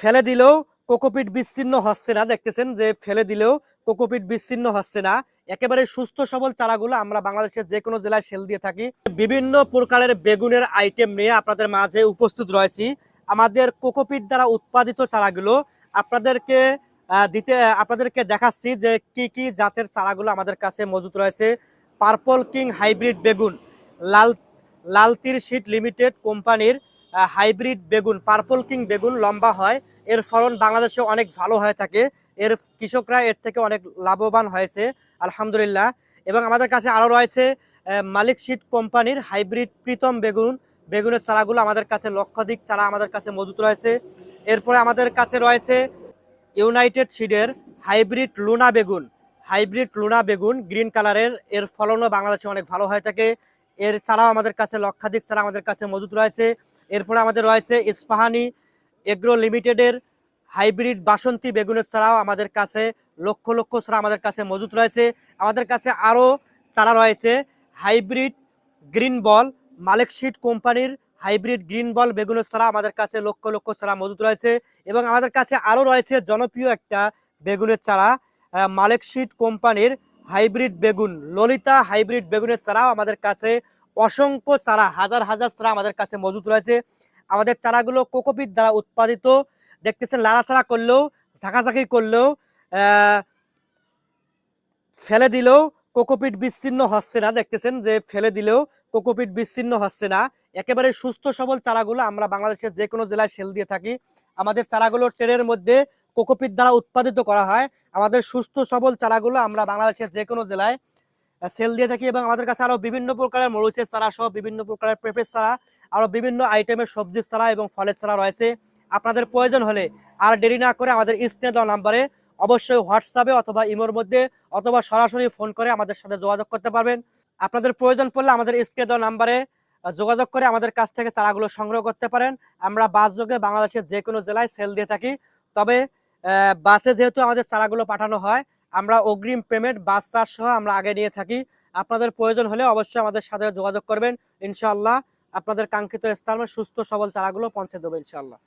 ফেলে দিলেও কোকোপিট বিচ্ছিন্ন হচ্ছে না। দেখতেছেন যে ফেলে দিলেও কোকোপিট বিচ্ছিন্ন হচ্ছে না। একেবারে সুস্থ সবল চারাগুলো আমরা বাংলাদেশের যে কোনো জেলায় সেল দিয়ে থাকি। বিভিন্ন প্রকারের বেগুনের আইটেম নিয়ে আপনাদের মাঝে উপস্থিত রয়েছি। আমাদের কোকোপিট দ্বারা উৎপাদিত চারাগুলো আপনাদেরকে দিতে, আপনাদেরকে দেখাচ্ছি যে কি কি জাতের চারাগুলো আমাদের কাছে মজুত রয়েছে। পার্পল কিং হাইব্রিড বেগুন, লাল, লালতির শীট লিমিটেড কোম্পানির হাইব্রিড বেগুন, পার্পল কিং বেগুন লম্বা হয়। এর ফলন বাংলাদেশে অনেক ভালো হয়ে থাকে। এর কৃষকরা এর থেকে অনেক লাভবান হয়েছে, আলহামদুলিল্লাহ। এবং আমাদের কাছে আরও রয়েছে মালিক শীট কোম্পানির হাইব্রিড প্রীতম বেগুন। বেগুনের চারাগুলো আমাদের কাছে লক্ষাধিক চারা আমাদের কাছে মজুত রয়েছে। এরপরে আমাদের কাছে রয়েছে ইউনাইটেড সিডের হাইব্রিড লুনা বেগুন। হাইব্রিড লুনা বেগুন গ্রিন কালারের। এর ফলনও বাংলাদেশে অনেক ভালো হয়ে থাকে। এর চারাও আমাদের কাছে লক্ষাধিক চারা আমাদের কাছে মজুত রয়েছে। এরপরে আমাদের রয়েছে ইস্পাহানি এগ্রো লিমিটেডের হাইব্রিড বাসন্তী বেগুনের চারাও আমাদের কাছে লক্ষ লক্ষ চারা আমাদের কাছে মজুত রয়েছে। আমাদের কাছে আরও চারা রয়েছে hybrid green ball Malik seed কোম্পানির হাইব্রিড গ্রিন বল বেগুনের চারা আমাদের কাছে লক্ষ লক্ষ চারা মজুত রয়েছে। এবং আমাদের কাছে আরও রয়েছে জনপ্রিয় একটা বেগুনের চারা আহ, শিট কোম্পানির হাইব্রিড বেগুন ললিতা হাইব্রিড বেগুনের চারাও আমাদের কাছে অসংখ্য চারা, হাজার হাজার চারা আমাদের কাছে মজুত রয়েছে। আমাদের চারাগুলো কোকোপিট দ্বারা উৎপাদিত। দেখতেছেন, লাড়াচাড়া করলেও, ঝাঁকাঝাঁকি করলেও ফেলে দিলেও কোকোপিট বিচ্ছিন্ন হচ্ছে না। দেখতেছেন যে ফেলে দিলেও কোকোপিট বিচ্ছিন্ন হচ্ছে না। একেবারে সুস্থ সবল চারাগুলো আমরা বাংলাদেশের যে কোনো জেলায় সেল দিয়ে থাকি। আমাদের চারাগুলো ট্রেনের মধ্যে কোকোপিট দ্বারা উৎপাদিত করা হয়। আমাদের সুস্থ সবল চারাগুলো আমরা বাংলাদেশের যে কোনো জেলায় সেল দিয়ে থাকি এবং আমাদের কাছে আরও বিভিন্ন প্রকারের মরিচের চারা সহ বিভিন্ন প্রকারের পেঁপের চারা, আরও বিভিন্ন আইটেমের সবজির চারা এবং ফলের চারা রয়েছে। আপনাদের প্রয়োজন হলে আর দেরি না করে আমাদের স্ক্রিনে দেওয়া নাম্বারে অবশ্যই হোয়াটসঅ্যাপে অথবা ইমোর মধ্যে অথবা সরাসরি ফোন করে আমাদের সাথে যোগাযোগ করতে পারবেন। আপনাদের প্রয়োজন পড়লে আমাদের স্ক্রিনে দেওয়া নাম্বারে যোগাযোগ করে আমাদের কাছ থেকে চারাগুলো সংগ্রহ করতে পারেন। আমরা বাস যোগে বাংলাদেশের যে কোনো জেলায় সেল দিয়ে থাকি। তবে বাসে যেহেতু আমাদের চারাগুলো পাঠানো হয় আমরা অগ্রিম পেমেন্ট, বাস চার্জ সহ আমরা আগে নিয়ে থাকি। আপনাদের প্রয়োজন হলে অবশ্যই আমাদের সাথে যোগাযোগ করবেন। ইনশাআল্লাহ আপনাদের কাঙ্ক্ষিত স্থানে সুস্থ সবল চারাগুলো পৌঁছে দেবো ইনশাআল্লাহ।